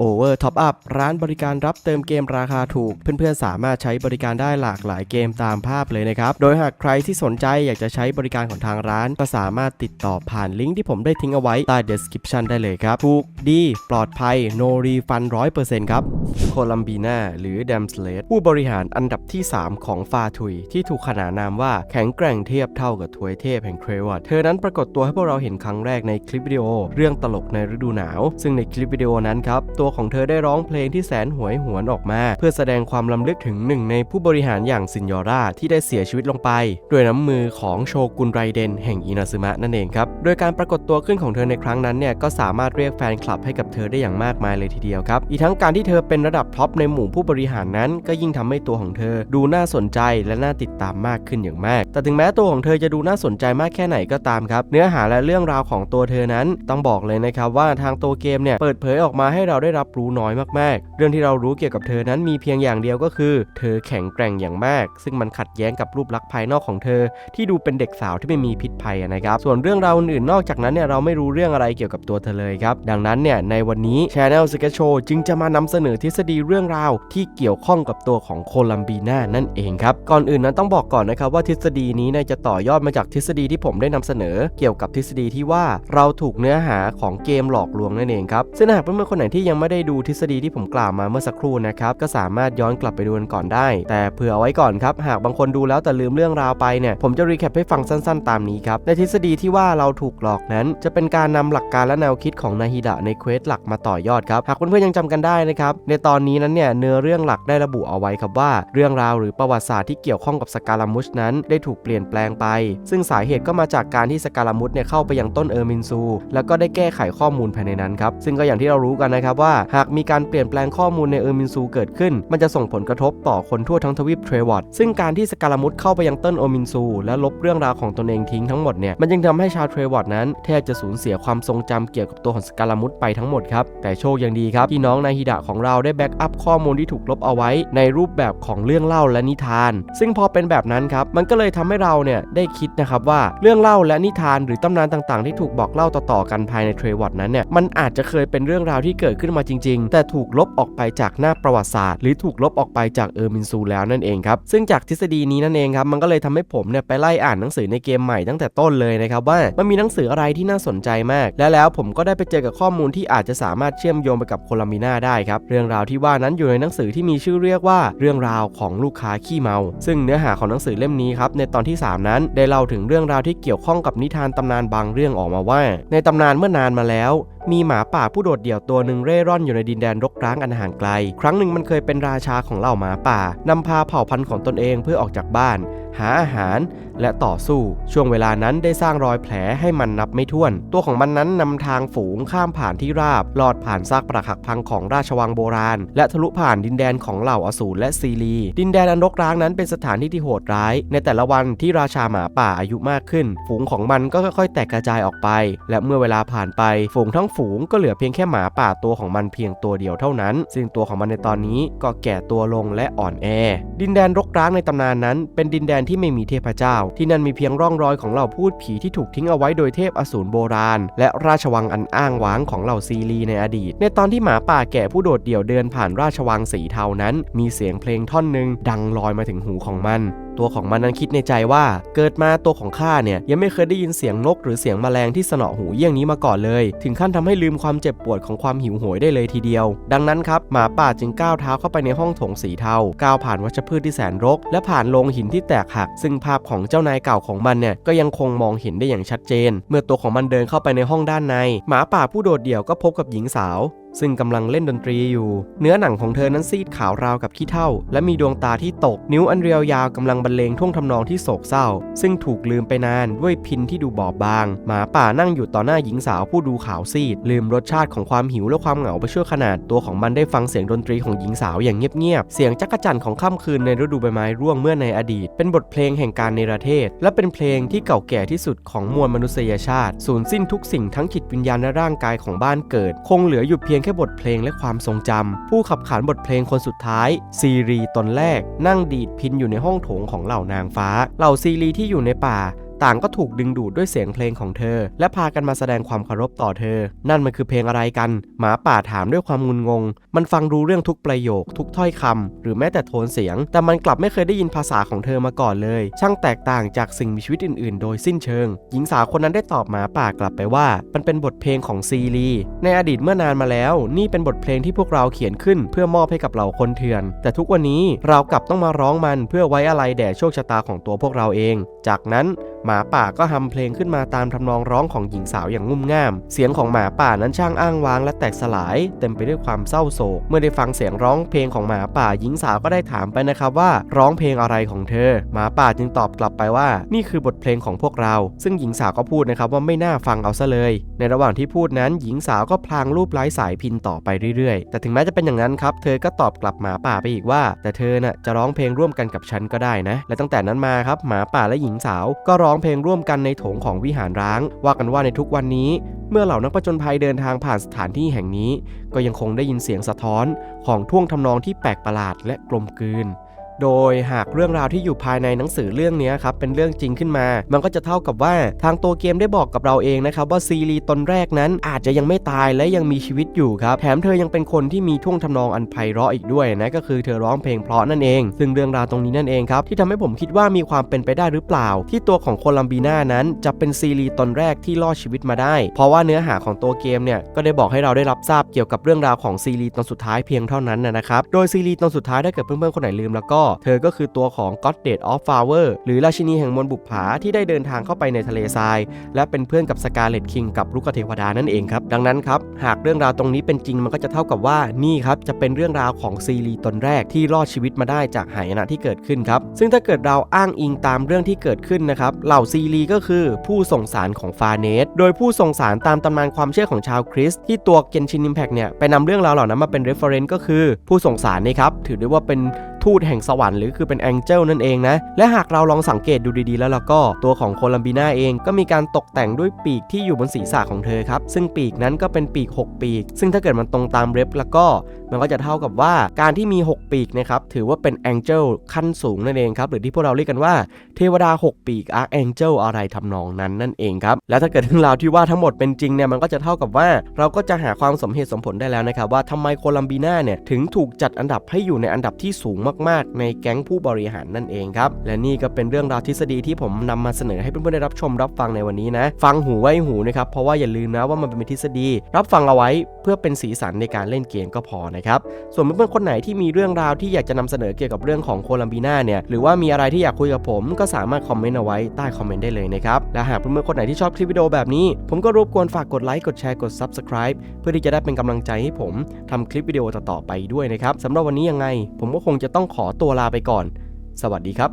Over Top Up ร้านบริการรับเติมเกมราคาถูก เพื่อนๆ สามารถใช้บริการได้หลากหลายเกมตามภาพเลยนะครับ โดยหากใครที่สนใจอยากจะใช้บริการของทางร้าน ก็สามารถติดต่อผ่านลิงก์ที่ผมได้ทิ้งเอาไว้ใต้ description ได้เลยครับ ถูกดี ปลอดภัย no refund 100%ครับโคลัมบีนาหรือแดมสเลตผู้บริหารอันดับที่ 3 ของฟาทุย ที่ถูกขนานนามว่าแข็งแกร่งเทียบเท่ากับทวยเทพแห่งเทรวอดเธอนั้นปรากฏตัวให้พวกเราเห็นครั้งแรกในคลิปวิดีโอ เรื่องตลกในฤดูหนาว ซึ่งในคลิปวิดีโอนั้นครับตัวัวของเธอได้ร้องเพลงที่แสนหวยหวนออกมา เพื่อแสดงความลำลึกถึงหนึ่งในผู้บริหารอย่างซินยอร่าที่ได้เสียชีวิตลงไป ด้วยน้ำมือของโชกุนไรเดนแห่งอินาซึมะนั่นเองครับ โดยการปรากฏตัวขึ้นของเธอในครั้งนั้นเนี่ยก็สามารถเรียกแฟนคลับให้กับเธอได้อย่างมากมายเลยทีเดียวครับ อีกทั้งการที่เธอเป็นระดับท็อปในหมู่ผู้บริหารนั้น ก็ยิ่งทำให้ตัวของเธอดูน่าสนใจและน่าติดตามมากขึ้นอย่างมาก แต่ถึงแม้ตัวของเธอจะดูน่าสนใจมากแค่ไหนก็ตามครับ เนื้อหาและเรื่องราวของตัวเธอนั้นต้องบอกเลยนะครับว่าทางตัวเกมเนี่ยเปิดเผยออกมาให้เราได้รับรู้น้อยมากๆ เรื่องที่เรารู้เกี่ยวกับเธอนั้นมีเพียงอย่างเดียวก็คือ เธอแข็งแกร่งอย่างมาก ซึ่งมันขัดแย้งกับรูปลักษณ์ภายนอกของเธอ ที่ดูเป็นเด็กสาวที่ไม่มีพิษภัยนะครับ ส่วนเรื่องราวอื่นๆนอกจากนั้นเนี่ยเราไม่รู้เรื่องอะไรเกี่ยวกับตัวเธอเลยครับ ดังนั้นเนี่ยในวันนี้ Channel s k e t Show จึงจะมานำเสนอทฤษฎีเรื่องราว ที่เกี่ยวข้องกับตัวของโคลัมบีนานั่นเองครับก่อนอื่นนั้นต้องบอกก่อนนะครับว่าทฤษฎีนี้เนี่ยจะต่อยอดมาจากทฤษฎีที่ผมได้นำเสนอ เกี่ยวกับทฤษฎีที่ว่าเราถูกเนื้อหาของเกมหลอกลวงนั่นเองครับซึ่งหากเพื่อนๆคนไหนที่ยังไม่ได้ดูทฤษฎีที่ผมกล่าวมาเมื่อสักครู่นะครับก็สามารถย้อนกลับไปดูกันก่อนได้ แต่เผื่อเอาไว้ก่อนครับ หากบางคนดูแล้วแต่ลืมเรื่องราวไปเนี่ยผมจะรีแคปให้ฟังสั้นๆ ตามนี้ครับ ในทฤษฎีที่ว่าเราถูกหลอกนั้น จะเป็นการนำหลักการและแนวคิดของนาฮิดะในเควสหลักมาต่อยอดครับ หากเพื่อนๆยังจำกันได้นะครับในตอนนี้นั้นเนี่ยเนื้อเรื่องหลักได้ระบุเอาไว้ครับว่า เรื่องราวหรือประวัติศาสตร์ที่เกี่ยวข้องกับสกาลามุชนั้น ได้ถูกเปลี่ยนแปลงไป ซึ่งสาเหตุก็มาจากการที่สกาลามุชเนี่ยเข้าไปยังต้นเออร์มินซู แล้วก็ได้แก้ไขข้อมูลภายในนั้นครับซึ่งก็อย่างที่เรารู้กันนะครับว่าหากมีการเปลี่ยนแปลงข้อมูลในเออร์มินซูเกิดขึ้น มันจะส่งผลกระทบต่อคนทั่วทั้งทวีปเทรวอดซึ่งการที่สกาลามุชเข้าไปยังต้นเออร์มินซู และลบเรื่องราวของตนเองทิ้งทั้งหมดเนี่ยมันจึงทำให้ชาวเทรวอดนั้นแทบจะสูญเสียความทรงจำเกี่ยวกับตัวของสกาลามุชไปทั้งหมดครับแต่โชคยังดีครับที่น้องนาฮิดะของเราได้แบ็กอัพข้อมูลที่ถูกลบเอาไว้ ในรูปแบบของเรื่องเล่าและนิทาน ซึ่งพอเป็นแบบนั้นครับมันก็เลยทำให้เราเนี่ยได้คิดนะครับว่าเรื่องเล่าและนิทานหรือตำนานต่างๆ ที่ถูกบอกเล่าต่อๆกันภายในเทรวอดนั้นเนี่ยมันอาจจะเคยเป็นเรื่องราวที่เกิดขึ้นมาจริง ๆ แต่ถูกลบออกไปจากหน้าประวัติศาสตร์ หรือถูกลบออกไปจากเออร์มินซูแล้วนั่นเองครับซึ่งจากทฤษฎีนี้นั่นเองครับมันก็เลยทำให้ผมเนี่ยไปไล่อ่านหนังสือในเกมใหม่ตั้งแต่ต้นเลยนะครับว่ามันมีหนังสืออะไรที่น่าสนใจมาก และแล้วผมก็ได้ไปเจอกับข้อมูลที่อาจจะสามารถเชื่อมโยงไปกับโคลามิน่าได้ครับเรื่องราวที่ว่านั้นอยู่ในหนังสือที่มีชื่อเรียกว่าเรื่องราวของลูกค้าขี้เมา ซึ่งเนื้อหาของหนังสือเล่มนี้ครับในตอนที่ 3 นั้นได้เล่าถึงเรื่องราวที่เกี่ยวข้องกับนิทานตำนานบางเรื่องออกมาว่า ในตำนานเมื่อนานมาแล้ว มีหมาป่าผู้โดดเดี่ยวตัวหนึ่งเร่ร่อนอยู่ในดินแดนรกร้างอันห่างไกล ครั้งหนึ่งมันเคยเป็นราชาของเหล่าหมาป่านำพาเผ่าพันธุ์ของตนเองเพื่อออกจากบ้าน หาอาหารและต่อสู้ ช่วงเวลานั้นได้สร้างรอยแผลให้มันนับไม่ถ้วน ตัวของมันนั้นนำทางฝูงข้ามผ่านที่ราบ ลอดผ่านซากปรักหักพังของราชวังโบราณ และทะลุผ่านดินแดนของเหล่าอสูรและซีรี ดินแดนอันรกร้างนั้นเป็นสถานที่ที่โหดร้าย ในแต่ละวันที่ราชาหมาป่าอายุมากขึ้น ฝูงของมันก็ค่อยๆ แตกกระจายออกไป และเมื่อเวลาผ่านไปฝูงทั้งฝูงก็เหลือเพียงแค่หมาป่าตัวของมันเพียงตัวเดียวเท่านั้น ซึ่งตัวของมันในตอนนี้ก็แก่ตัวลงและอ่อนแอ ดินแดนรกร้างในตำนานนั้น เป็นดินแดนที่ไม่มีเทพเจ้า ที่นั่นมีเพียงร่องรอยของเหล่าพูดผีที่ถูกทิ้งเอาไว้โดยเทพอสูรโบราณ และราชวังอันอ้างว้างของเหล่าซีรีในอดีต ในตอนที่หมาป่าแก่ผู้โดดเดี่ยวเดินผ่านราชวังสีเทานั้น มีเสียงเพลงท่อนหนึ่งดังลอยมาถึงหูของมัน ตัวของมันนั้นคิดในใจว่า เกิดมาตัวของข้าเนี่ยยังไม่เคยได้ยินเสียงนก หรือเสียงแมลงที่สนอหูเยี่ยงนี้มาก่อนเลย ถึงขั้นทำให้ลืมความเจ็บปวดของความหิวโหยได้เลยทีเดียว ดังนั้นครับหมาป่าจึงก้าวเท้าเข้าไปในห้องโถงสีเทาก้าวผ่านวัชพืชที่แสนรก และผ่านโลงหินที่แตกหัก ซึ่งภาพของเจ้านายเก่าของมันเนี่ยก็ยังคงมองเห็นได้อย่างชัดเจน เมื่อตัวของมันเดินเข้าไปในห้องด้านใน หมาป่าผู้โดดเดี่ยวก็พบกับหญิงสาว ซึ่งกำลังเล่นดนตรีอยู่ เนื้อหนังของเธอนั้นซีดขาวราวกับขี้เถ้า และมีดวงตาที่ตก นิ้วอันเรียวยาวกำลังบรรเลงท่วงทำนองที่โศกเศร้า ซึ่งถูกลืมไปนานด้วยพินที่ดูบอบบาง หมาป่านั่งอยู่ต่อหน้าหญิงสาวผู้ดูขาวซีด ลืมรสชาติของความหิวและความเหงาไปชั่วขนาดตัวของมันได้ฟังเสียงดนตรีของหญิงสาวอย่างเงียบๆเสียงจักจั่นของค่ำคืนในฤดูใบไม้ร่วงเมื่อในอดีต เป็นบทเพลงแห่งการเนรเทศ และเป็นเพลงที่เก่าแก่ที่สุดของมวลมนุษยชาติ สูญสิ้นทุกสิ่งทั้งจิตวิญญาณและร่างกายของบ้านเกิด คงเหลืออยู่เพียงแค่บทเพลงและความทรงจำผู้ขับขานบทเพลงคนสุดท้าย ซีรีตนแรก นั่งดีดพินอยู่ในห้องโถงของเหล่านางฟ้า เหล่าซีรีที่อยู่ในป่าต่างก็ถูกดึงดูดด้วยเสียงเพลงของเธอ และพากันมาแสดงความเคารพต่อเธอ นั่นมันคือเพลงอะไรกัน หมาป่าถามด้วยความงุนงง มันฟังรู้เรื่องทุกประโยค ทุกถ้อยคำหรือแม้แต่โทนเสียง แต่มันกลับไม่เคยได้ยินภาษาของเธอมาก่อนเลย ช่างแตกต่างจากสิ่งมีชีวิตอื่น ๆ โดยสิ้นเชิง หญิงสาวคนนั้นได้ตอบหมาป่ากลับไปว่า มันเป็นบทเพลงของซีรีในอดีตเมื่อนานมาแล้ว นี่เป็นบทเพลงที่พวกเราเขียนขึ้น เพื่อมอบให้กับเหล่าคนเถื่อน แต่ทุกวันนี้เรากลับต้องมาร้องมันเพื่อไว้อะไรแด่โชคชะตาของตัวพวกเราเอง จากนั้นหมาป่าก็ทำเพลงขึ้นมาตามทำนองร้องของหญิงสาวอย่างงุ่มง่าม เสียงของหมาป่านั้นช่างอ้างว้างและแตกสลาย เต็มไปด้วยความเศร้าโศก เมื่อได้ฟังเสียงร้องเพลงของหมาป่าหญิงสาวก็ได้ถามไปนะครับว่าร้องเพลงอะไรของเธอ หมาป่าจึงตอบกลับไปว่า นี่คือบทเพลงของพวกเรา ซึ่งหญิงสาวก็พูดนะครับว่าไม่น่าฟังเอาซะเลย ในระหว่างที่พูดนั้น หญิงสาวก็พลางรูปไร้สายพินต่อไปเรื่อยๆ แต่ถึงแม้จะเป็นอย่างนั้นครับเธอก็ตอบกลับหมาป่าไปอีกว่า แต่เธอน่ะจะร้องเพลงร่วมกันกับฉันก็ได้นะ และตั้งแต่นั้นมาครับหมาป่าและหญิงสาว ก็ร้องเพลงร่วมกันในโถงของวิหารร้าง ว่ากันว่าในทุกวันนี้ เมื่อเหล่านักผจญภัยเดินทางผ่านสถานที่แห่งนี้ ก็ยังคงได้ยินเสียงสะท้อนของท่วงทำนองที่แปลกประหลาดและกลมกลืน โดยหากเรื่องราวที่อยู่ภายในหนังสือเรื่องนี้ครับเป็นเรื่องจริงขึ้นมา มันก็จะเท่ากับว่าทางตัวเกมได้บอกกับเราเองนะครับว่าซีรีตนแรกนั้นอาจจะยังไม่ตายและยังมีชีวิตอยู่ครับแถมเธอยังเป็นคนที่มีท่วงทำนองอันไพเราะอีกด้วยนะก็คือเธอร้องเพลงเพราะนั่นเอง ซึ่งเรื่องราวตรงนี้นั่นเองครับที่ทำให้ผมคิดว่ามีความเป็นไปได้หรือเปล่า ที่ตัวของโคลัมบีนานั้นจะเป็นซีรีตนแรกที่รอดชีวิตมาได้ เพราะว่าเนื้อหาของตัวเกมเนี่ยก็ได้บอกให้เราได้รับทราบเกี่ยวกับเรื่องราวของซีรีตอนสุดท้ายเพียงเท่านั้นนะครับโดยซีรีตอนสุดท้ายถ้าเกิดเพื่อนๆคนไหนลืมแล้วก็เธอก็คือตัวของ God d a t of Flower หรือราชินีแห่งมวลบุปผาที่ได้เดินทางเข้าไปในทะเลทราย และเป็นเพื่อนกับสกาเลตคิงกับลูกเทวดานั่นเองครับ ดังนั้นครับ หากเรื่องราวตรงนี้เป็นจริงมันก็จะเท่ากับว่านี่ครับจะเป็นเรื่องราวของซีรีตนแรกที่รอดชีวิตมาได้จากหายนะที่เกิดขึ้นครับ ซึ่งถ้าเกิดเราอ้างอิงตามเรื่องที่เกิดขึ้นนะครับเหล่าซีรีก็คือผู้ส่งสารของฟาเนสโดยผู้ส่งสารตามตำนานความเชื่อของชาวคริสต์ที่ตัวเกนชินอิมแพกเนี่ยไปนำเรื่องราวเหล่านั้นมาเป็นเรฟเฟอรนซ์ก็คือผู้ส่งสารนี่ครับถือได้ว่าเป็น ทูตแห่งสวรรค์หรือคือเป็นแองเจิลนั่นเองนะ และหากเราลองสังเกตดูดีๆ แล้วล่ะก็ตัวของโคลัมบีนาเองก็มีการตกแต่งด้วยปีกที่อยู่บนศีรษะของเธอครับ ซึ่งปีกนั้นก็เป็นปีก 6 ปีก ซึ่งถ้าเกิดมันตรงตามเร็บแล้วก็มันก็จะเท่ากับว่าการที่มี 6 ปีกนะครับถือว่าเป็นแองเจิลขั้นสูงนั่นเองครับหรือที่พวกเราเรียกกันว่าเทวดา 6 ปีกอาร์แองเจิลอะไรทำนองนั้นนั่นเองครับและถ้าเกิดเรื่องราวที่ว่าทั้งหมดเป็นจริงเนี่ยมันก็จะเท่ากับว่าเราก็จะหาความสมเหตุสมผลได้แล้วนะครับว่าทำไมโคลัมบีนาเนี่ยถึงถูกจัดอันดับให้อยู่ในอันดับที่สูงมากๆ ในแก๊งผู้บริหารนั่นเองครับ และนี่ก็เป็นเรื่องราวทฤษฎีที่ผมนำมาเสนอให้เพื่อนๆได้รับชมรับฟังในวันนี้นะ ฟังหูไว้หูนะครับ เพราะว่าอย่าลืมนะว่ามันเป็นทฤษฎี รับฟังเอาไว้เพื่อเป็นสีสันในการเล่นเกมก็พอนะครับ ส่วนเพื่อนๆคนไหนที่มีเรื่องราวที่อยากจะนำเสนอเกี่ยวกับเรื่องของโคลัมบีนาเนี่ย หรือว่ามีอะไรที่อยากคุยกับผมก็สามารถคอมเมนต์เอาไว้ใต้คอมเมนต์ได้เลยนะครับ และหากเพื่อนๆคนไหนที่ชอบคลิปวิดีโอแบบนี้ ผมก็รบกวนฝากกดไลค์กดแชร์กด Subscribe เพื่อที่จะได้เป็นกำลังใจให้ผมทำคลิปวิดีโอต่อๆไปด้วยนะครับสำหรับวันนี้ยังไง ผมก็คงจะต้องขอตัวลาไปก่อน สวัสดีครับ